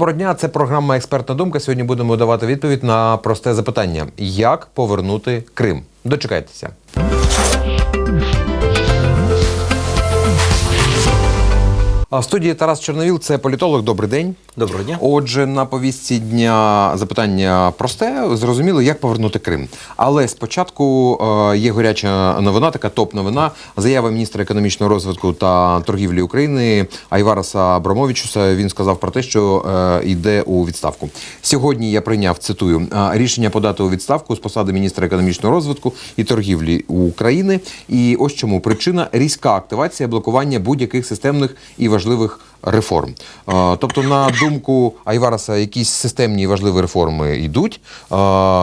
Доброго дня, це програма Експертна думка. Сьогодні будемо давати відповідь на просте запитання: як повернути Крим? Дочекайтеся. А в студії Тарас Чорновіл, це політолог. Добрий день. Доброго дня. Отже, на повістці дня запитання просте, зрозуміло, як повернути Крим. Але спочатку е, є гаряча новина, така топ-новина. Заява міністра економічного розвитку та торгівлі України Айвараса Абрамовичуса. Він сказав про те, що е, йде у відставку. Сьогодні я прийняв цитую е, рішення подати у відставку з посади міністра економічного розвитку і торгівлі України. І ось чому причина різка активація блокування будь-яких системних і важливих реформ. Е, Тобто, на думку Айвараса, якісь системні важливі реформи йдуть.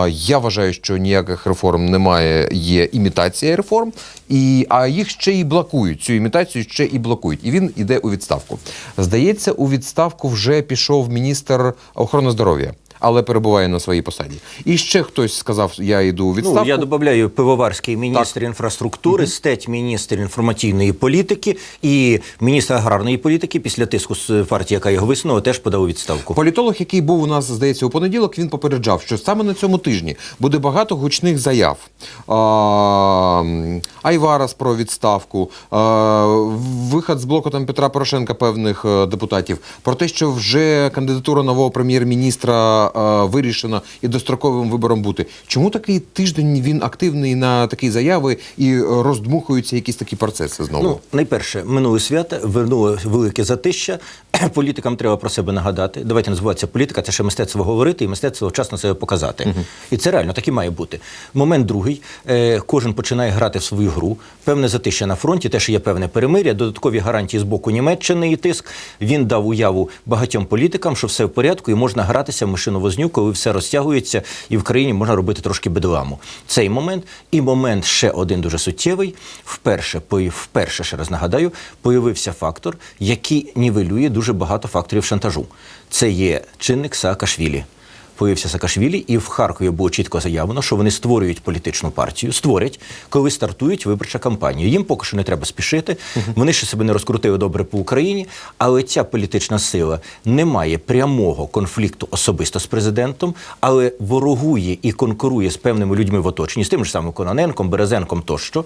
Я вважаю, що ніяких реформ немає, є імітація реформ, і, а їх ще і блокують. Цю імітацію ще і блокують. І він іде у відставку. Здається, у відставку вже пішов міністр охорони здоров'я. Але перебуває на своїй посаді. І ще хтось сказав: я йду у відставку. Ну, я додаю пивоварський міністр інфраструктури, стать міністр інформаційної політики і міністр аграрної політики після тиску з партії, яка його висунула, теж подав у відставку. Політолог, який був у нас, здається, у понеділок, він попереджав, що саме на цьому тижні буде багато гучних заяв. А, Айварас про відставку, а, вихід з блоку там Петра Порошенка певних е, депутатів, про те, що вже кандидатура нового прем'єр-міністра е, вирішена і достроковим вибором бути. Чому такий тиждень він активний на такі заяви і е, роздмухуються якісь такі процеси знову? Ну, найперше, минуле свята, вернуло велике затища. Політикам треба про себе нагадати. Давайте не політика це ще мистецтво говорити і мистецтво вчасно себе показати. І це реально так і має бути. Момент другий. Е, кожен починає грати в свою гру. Певне затища на фронті, теж є певне перемиря, додаткові гарантії з боку Німеччини і тиск. Він дав уяву багатьом політикам, що все в порядку, і можна гратися в машину возню, коли все розтягується, і в країні можна робити трошки бедуаму. Цей момент і момент ще один дуже суттєвий. Вперше, вперше ще раз нагадаю, появився фактор, який нівелює дуже багато факторів шантажу. Це є чинник Саакашвілі. Появився Саакашвілі, і в Харкові було чітко заявлено, що вони створюють політичну партію, створять, коли стартують виборча кампанія. Їм поки що не треба спішити. Вони ще себе не розкрутили добре по Україні, але ця політична сила не має прямого конфлікту особисто з президентом, але ворогує і конкурує з певними людьми в оточенні, з тим же самим Кононенком, Березенком тощо.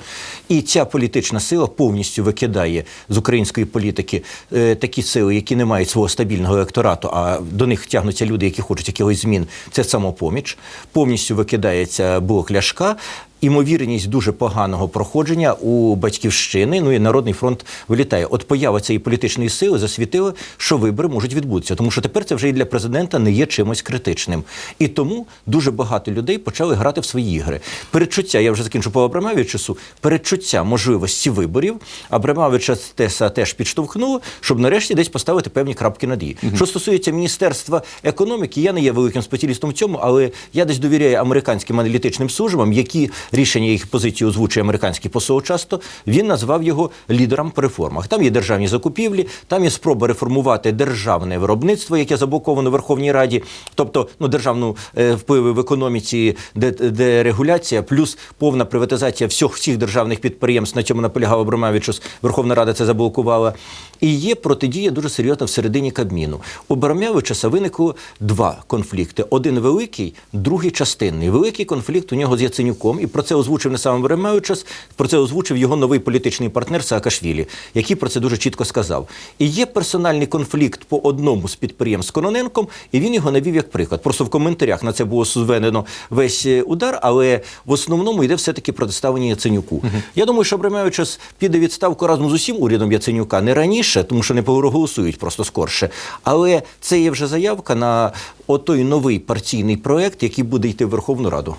І ця політична сила повністю викидає з української політики е, такі сили, які не мають свого стабільного електорату, а до них тягнуться люди, які хочуть якихось змін. Це самопоміч. Повністю викидається блок ляшка. Імовірність дуже поганого проходження у батьківщини. Ну і народний фронт вилітає. От поява цієї політичної сили засвітила, що вибори можуть відбутися, тому що тепер це вже і для президента не є чимось критичним. І тому дуже багато людей почали грати в свої ігри. Передчуття, я вже закінчу по Абрамовичусу, передчуття можливості виборів Абрамовича теса теж підштовхнуло, щоб нарешті десь поставити певні крапки над «і». Що стосується міністерства економіки, я не є великим спеціалістом в цьому, але я десь довіряю американським аналітичним службам, які рішення їх позиції озвучує американський посол часто. Він назвав його лідером по реформах. Там є державні закупівлі, там є спроба реформувати державне виробництво, яке заблоковано в Верховній Раді, тобто ну державну е, впливи в економіці, де, де регуляція, плюс повна приватизація всіх всіх державних підприємств. На цьому наполягав Абрамовичус. Верховна Рада це заблокувала. І є протидія дуже серйозна всередині Кабміну. У Абрамовичуса виникло два конфлікти: один великий, другий частинний. Великий конфлікт у нього з Яценюком, і про це озвучив не сам Абрамовичус, про це озвучив його новий політичний партнер Саакашвілі, який про це дуже чітко сказав. І є персональний конфлікт по одному з підприємств з Кононенком, і він його навів як приклад. Просто в коментарях на це було зведено весь е, удар, але в основному йде все-таки протиставлення Яценюку. Я думаю, що Абрамовичус піде відставку разом з усім урядом Яценюка не раніше, тому що не проголосують просто скорше. Але це є вже заявка на отой новий партійний проект, який буде йти в Верховну Раду.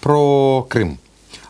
Про Крим.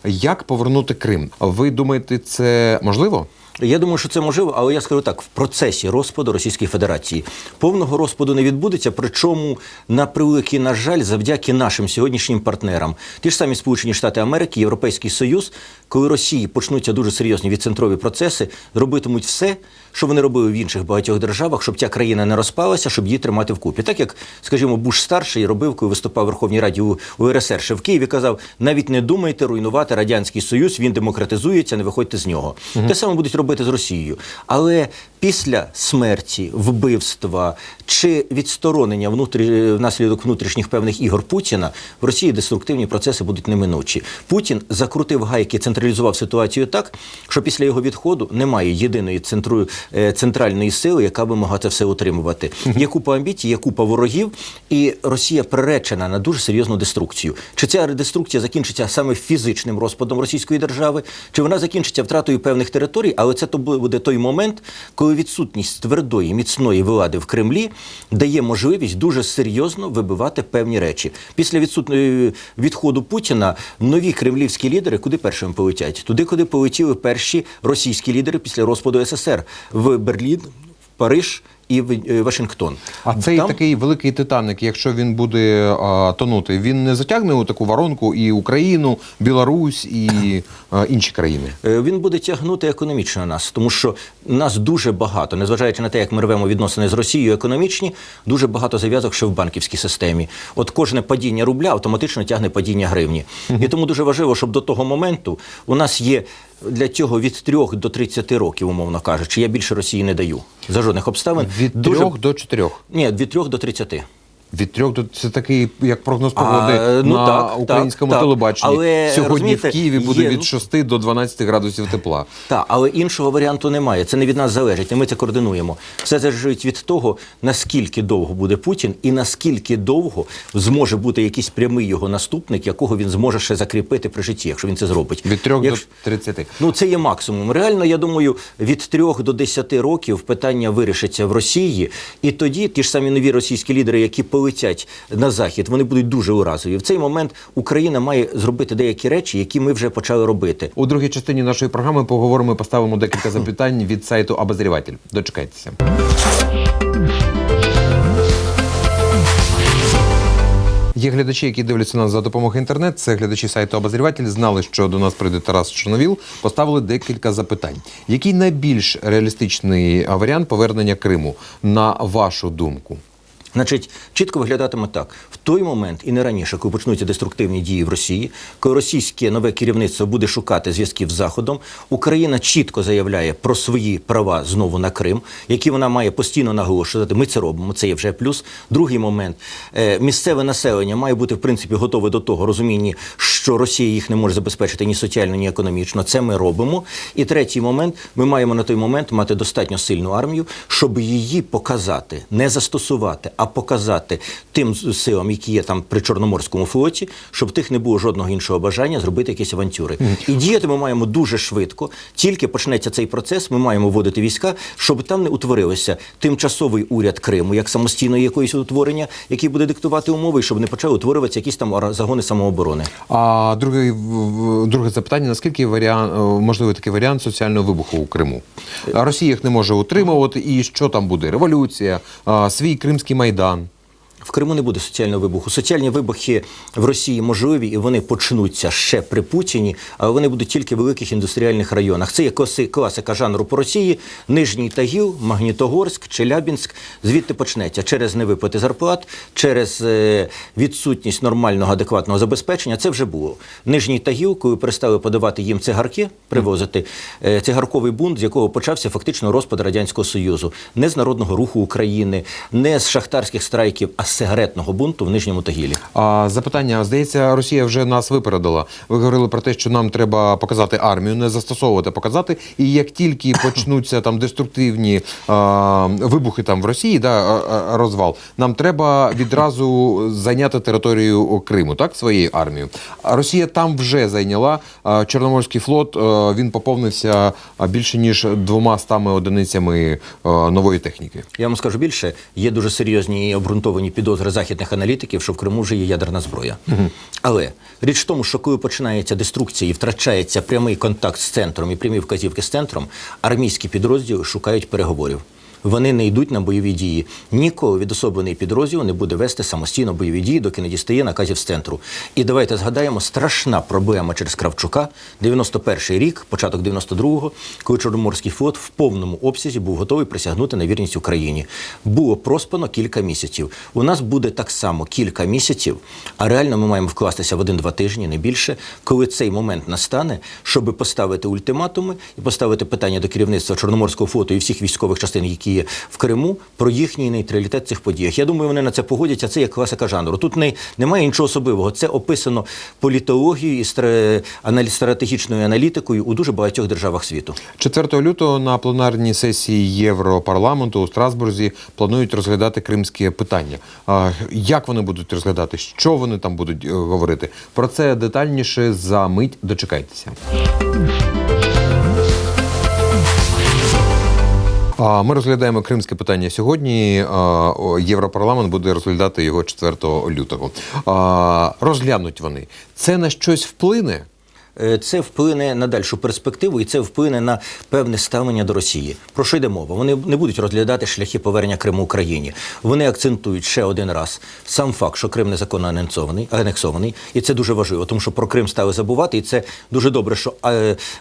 Як повернути Крим? Ви думаєте, це можливо? Я думаю, що це можливо, але я скажу так: в процесі розпаду Російської Федерації повного розпаду не відбудеться. Причому на превеликий, на жаль, завдяки нашим сьогоднішнім партнерам, ті ж самі Сполучені Штати Америки, Європейський Союз, коли Росії почнуться дуже серйозні відцентрові процеси, робитимуть все, що вони робили в інших багатьох державах, щоб ця країна не розпалася, щоб її тримати вкупі. Так як, скажімо, Буш старший робив, коли виступав в Верховній Раді у, у РСР ще в Києві, казав: навіть не думайте руйнувати радянський союз, він демократизується, не виходьте з нього. Те саме будуть робити з Росією. Але після смерті, вбивства чи відсторонення внутрі... внаслідок внутрішніх певних ігор Путіна в Росії деструктивні процеси будуть неминучі. Путін закрутив гайки, централізував ситуацію так, що після його відходу немає єдиної центру... е, центральної сили, яка би могла це все утримувати. Є купа амбіцій, є купа ворогів, і Росія приречена на дуже серйозну деструкцію. Чи ця деструкція закінчиться саме фізичним розпадом російської держави, чи вона закінчиться втратою певних територій, але це то буде той момент, коли відсутність твердої міцної влади в Кремлі дає можливість дуже серйозно вибивати певні речі. Після відсутної відходу Путіна нові кремлівські лідери куди першими полетять? Туди, куди полетіли перші російські лідери після розпаду СССР в Берлін, в Париж. І е, Вашингтон. А цей Там- такий великий Титаник, якщо він буде а, тонути, він не затягне у таку воронку і Україну, Білорусь і а, інші країни. Е, Він буде тягнути економічно нас, тому що нас дуже багато, незважаючи на те, як ми рвемо відносини з Росією економічні, дуже багато зав'язок ще в банківській системі. От кожне падіння рубля автоматично тягне падіння гривні. І тому дуже важливо, щоб до того моменту у нас є для цього від 3 до 30 років, умовно кажучи. Я більше Росії не даю за жодних обставин. Від Дуже- трьох до чотирьох. Ні, від 3 до 30. Від трьох до це такий як прогноз А, ну на так, українському так, телебаченні. Але, Сьогодні в Києві буде є, від ну- 6 до 12 градусів тепла. Так, але іншого варіанту немає. Це не від нас залежить, і ми це координуємо. Все залежить від того, наскільки довго буде Путін, і наскільки довго зможе бути якийсь прямий його наступник, якого він зможе ще закріпити при житті, якщо він це зробить. Від трьох Якщо- до 30. Ну, це є максимум. Реально, я думаю, від трьох до десяти років питання вирішиться в Росії, і тоді ті ж самі нові російські лідери, які полетять на захід, вони будуть дуже уразові. В цей момент Україна має зробити деякі речі, які ми вже почали робити. У другій частині нашої програми поговоримо і поставимо декілька запитань від сайту Обозріватель. Дочекайтеся. Є глядачі, які дивляться нас за допомогою інтернет. Це глядачі сайту Обозріватель. Знали, що до нас прийде Тарас Чорновіл. Поставили декілька запитань. Який найбільш реалістичний варіант повернення Криму, на вашу думку? Значить, чітко виглядатиме так: в той момент і не раніше, коли почнуться деструктивні дії в Росії, коли російське нове керівництво буде шукати зв'язків з Заходом, Україна чітко заявляє про свої права знову на Крим, які вона має постійно наголошувати. Ми це робимо. Це є вже плюс. Другий момент Е, місцеве населення має бути в принципі готове до того розуміння, що Росія їх не може забезпечити ні соціально, ні економічно. Це ми робимо. І третій момент ми маємо на той момент мати достатньо сильну армію, щоб її показати, не застосувати, а показати тим силам, які є там при Чорноморському флоті, щоб тих не було жодного іншого бажання зробити якісь авантюри. І діяти ми маємо дуже швидко. Тільки почнеться цей процес, ми маємо вводити війська, щоб там не утворилося тимчасовий уряд Криму як самостійної якоїсь утворення, який буде диктувати умови, і щоб не почали утворюватися якісь там загони самооборони. А друге, друге запитання: наскільки варіант е, можливий такий варіант соціального вибуху у Криму? Росія їх не може утримувати, і що там буде? Революція, свій кримський майдан. Майдан. В Криму не буде соціального вибуху. Соціальні вибухи в Росії можливі, і вони почнуться ще при Путіні, але вони будуть тільки в великих індустріальних районах. Це є класи- класика жанру по Росії. Нижній Тагіл, Магнітогорськ, Челябінськ. Звідти почнеться через невиплати зарплат, через е, відсутність нормального адекватного забезпечення. Це вже було. Нижній Тагіл, коли перестали подавати їм цигарки, привозити е, цигарковий бунт, з якого почався фактично розпад радянського союзу, не з народного руху України, не з шахтарських страйків, а сигаретного бунту в нижньому Тагілі. А запитання: здається, Росія вже нас випередила. Ви говорили про те, що нам треба показати армію, не застосовувати, показати. І як тільки почнуться там деструктивні а, вибухи там в Росії, да, розвал, нам треба відразу зайняти територію Криму, так, своєю армією. А Росія там вже зайняла а, Чорноморський флот. а, Він поповнився більше ніж двома стами одиницями а, нової техніки. Я вам скажу більше, є дуже серйозні і обґрунтовані підозри західних аналітиків, що в Криму вже є ядерна зброя. Але річ в тому, що коли починається деструкція і втрачається прямий контакт з центром і прямі вказівки з центром, армійські підрозділи шукають переговорів. Вони не йдуть на бойові дії. Ніколи відособлений підрозділ не буде вести самостійно бойові дії, доки не дістає наказів з центру. І давайте згадаємо страшна проблема через Кравчука. 91-й рік, початок 92-го, коли Чорноморський флот в повному обсязі був готовий присягнути на вірність Україні. Було проспано кілька місяців. У нас буде так само кілька місяців, а реально ми маємо вкластися в один-два тижні, не більше, коли цей момент настане, щоб поставити ультиматуми і поставити питання до керівництва Чорноморського флоту і всіх військових частин, які є в Криму, про їхній нейтралітет цих подіях. Я думаю, вони на це погодяться. Це є класика жанру. Тут не, немає нічого особливого. Це описано політологією і стра- стратегічною аналітикою у дуже багатьох державах світу. 4 лютого на пленарній сесії Європарламенту у Страсбурзі планують розглядати кримське питання. Як вони будуть розглядати? Що вони там будуть е, говорити? Про це детальніше за мить дочекайтеся. Ми розглядаємо кримське питання сьогодні. Європарламент буде розглядати його 4 лютого. Розглянуть вони. Це на щось вплине? Е, Це вплине на дальшу перспективу і це вплине на певне ставлення до Росії. Про що йде мова? Вони не будуть розглядати шляхи повернення Криму Україні. Вони акцентують ще один раз сам факт, що Крим незаконно анексований, анексований, і це дуже важливо, тому що про Крим стали забувати. І це дуже добре, що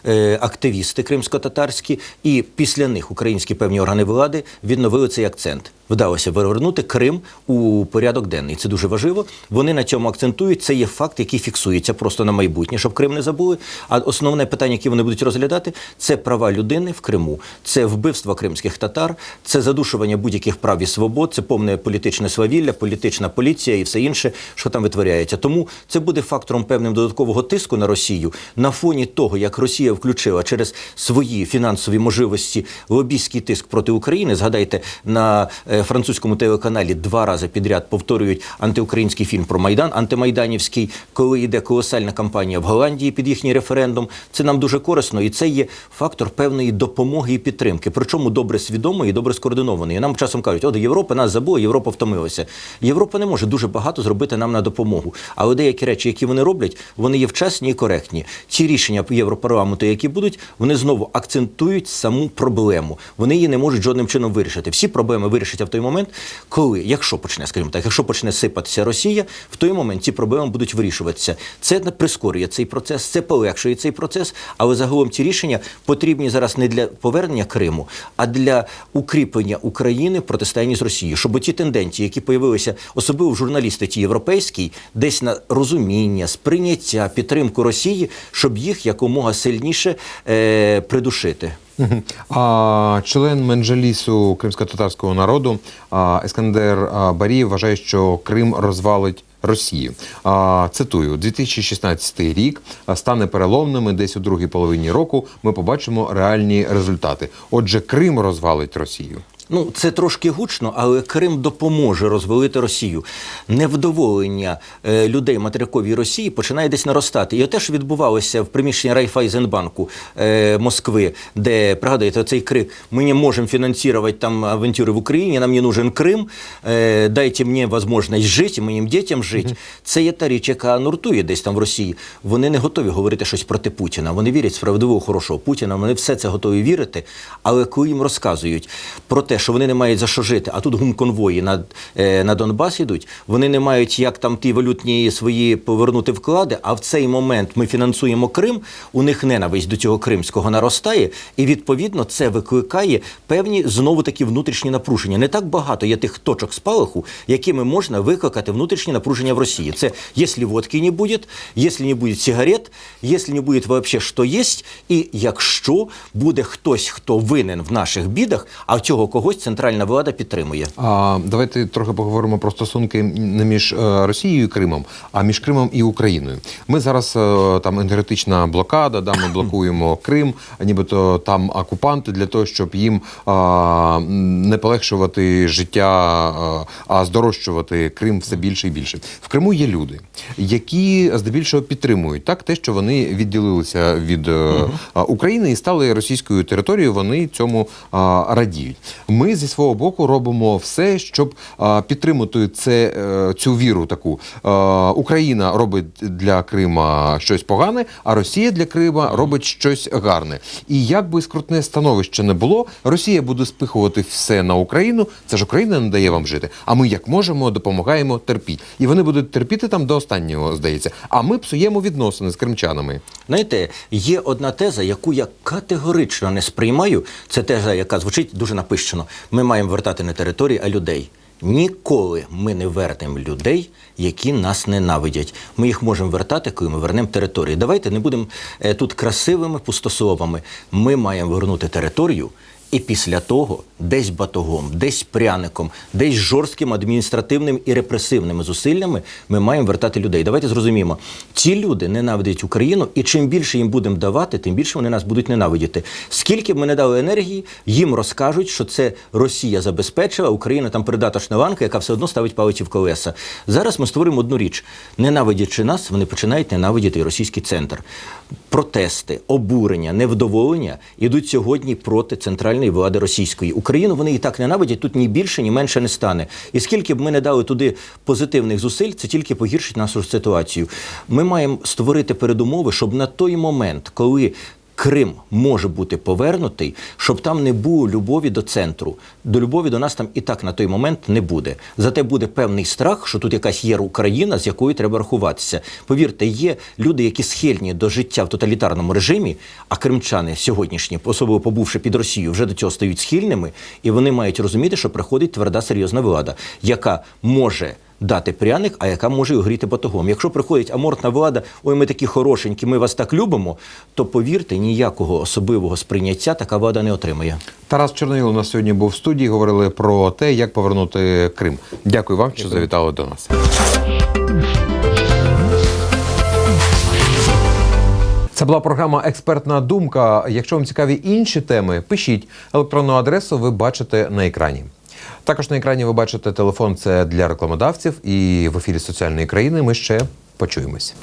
е, активісти кримсько-татарські і після них українські певні органи влади відновили цей акцент. Вдалося повернути Крим у порядок денний. Це дуже важливо. Вони на цьому акцентують. Це є факт, який фіксується просто на майбутнє, щоб Крим не забули. А основне питання, яке вони будуть розглядати, це права людини в Криму, це вбивство кримських татар, це задушування будь-яких прав і свобод, це повне політичне свавілля, політична поліція і все інше, що там витворяється. Тому це буде фактором певним додаткового тиску на Росію на фоні того, як Росія включила через свої фінансові можливості лобійський тиск проти України. Згадайте на е, французькому телеканалі два рази підряд повторюють антиукраїнський фільм про Майдан, антимайданівський, коли йде колосальна кампанія в Голландії під їхній референдум. Це нам дуже корисно, і це є фактор певної допомоги і підтримки. Причому добре свідомий і добре скоординований. І Нам часом кажуть, от Європа нас забула, Європа втомилася. Європа не може дуже багато зробити нам на допомогу. Але деякі речі, які вони роблять, вони є вчасні і коректні. Ці рішення Європарламенту, які будуть, вони знову акцентують саму проблему. Вони її не можуть жодним чином вирішити. Всі проблеми вирішаться в той момент, коли, якщо почне, скажімо так, якщо почне сипатися Росія, в той момент ці проблеми будуть вирішуватися. Це не прискорює цей процес, це полегшує цей процес. Але загалом ці рішення потрібні зараз не для повернення Криму, а для укріплення України в протистоянні з Росією, щоб ті тенденції, які появилися особливо в журналістиці європейській, десь на розуміння, сприйняття, підтримку Росії, щоб їх якомога сильніше е, придушити. А член Менжелісу кримсько-татарського народу Ескандер Барієв вважає, що Крим розвалить Росію. А, цитую: 2016 рік стане переломним. і Десь у другій половині року ми побачимо реальні результати. Отже, Крим розвалить Росію. Ну, це трошки гучно, але Крим допоможе розвалити Росію. Невдоволення е, людей материковій Росії починає десь наростати. І те, що відбувалося в приміщенні Райфайзенбанку е, Москви, де пригадуєте цей крик: ми не можемо фінансувати там авантюри в Україні, нам не нужен Крим, е, дайте мені можливість жити, моїм дітям жити. Це є та річ, яка нуртує десь там в Росії. Вони не готові говорити щось проти Путіна. Вони вірять в справедливого хорошого Путіна. Вони все це готові вірити. Але коли їм розказують про те, що вони не мають за що жити, а тут гумконвої на, е, на Донбас ідуть, вони не мають як там ті валютні свої повернути вклади. А в цей момент ми фінансуємо Крим. У них ненависть до цього кримського наростає, і відповідно це викликає певні знову такі внутрішні напруження. Не так багато є тих точок спалаху, якими можна викликати внутрішні напруження в Росії. Це якщо водки не буде, якщо не буде сигарет, якщо не буде вообще що єсть, і якщо буде хтось, хто винен в наших бідах, а цього когось центральна влада підтримує. А, давайте трохи поговоримо про стосунки не між е, Росією і Кримом, а між Кримом і Україною. Ми зараз е, там енергетична блокада, да, ми блокуємо Крим, нібито там окупанти для того, щоб їм а, не полегшувати життя, а, здорожчувати Крим все більше і більше. В Криму є люди, які здебільшого підтримують так, те, що вони відділилися від а, України і стали російською територією. Вони цьому радіють. Ми зі свого боку робимо все, щоб підтримати це, е, цю віру таку. Україна робить для Крима щось погане, а Росія для Крима робить щось гарне. І як би скрутне становище не було, Росія буде спихувати все на Україну. Це ж Україна не дає вам жити. А ми як можемо, допомагаємо терпіть. І вони будуть терпіти там до останнього, здається. А ми псуємо відносини з кримчанами. Знаєте, є одна теза, яку я категорично не сприймаю. Це теза, яка звучить дуже напищено. Ми маємо вертати не території, а людей. Ніколи ми не вертимо людей, які нас ненавидять. Ми їх можемо вертати, коли ми вернемо території. Давайте не будемо е, тут красивими пустословами. Ми маємо вернути територію. І після того десь батогом, десь пряником, десь жорстким адміністративним і репресивними зусиллями ми маємо вертати людей. Давайте зрозуміємо, ці люди ненавидять Україну, і чим більше їм будемо давати, тим більше вони нас будуть ненавидіти. Скільки б ми не дали енергії, їм розкажуть, що це Росія забезпечила, Україна там придаточна ланка, яка все одно ставить палиці в колеса. Зараз ми створимо одну річ: ненавидячи нас, вони починають ненавидіти російський центр. Протести, обурення, невдоволення ідуть сьогодні проти центральної влади російської. Україну вони і так ненавидять, тут ні більше, ні менше не стане. І скільки б ми не дали туди позитивних зусиль, це тільки погіршить нашу ситуацію. Ми маємо створити передумови, щоб на той момент, коли Крим може бути повернутий, щоб там не було любові до центру. До любові до нас там і так на той момент не буде. Зате буде певний страх, що тут якась є Україна, з якою треба рахуватися. Повірте, є люди, які схильні до життя в тоталітарному режимі, а кримчани сьогоднішні, особливо побувши під Росією, вже до цього стають схильними, і вони мають розуміти, що приходить тверда серйозна влада, яка може дати пряник, а яка може і огріти батогом. Якщо приходить амортна влада, ой, ми такі хорошенькі, ми вас так любимо, то повірте, ніякого особливого сприйняття така влада не отримає. Тарас Чорноїл у нас сьогодні був в студії. Говорили про те, як повернути Крим. Дякую вам, що завітали до нас. Це була програма Експертна думка. Якщо вам цікаві інші теми, пишіть електронну адресу. Ви бачите на екрані. Також на екрані ви бачите телефон. Це для рекламодавців. І в ефірі соціальної країни ми ще почуємось.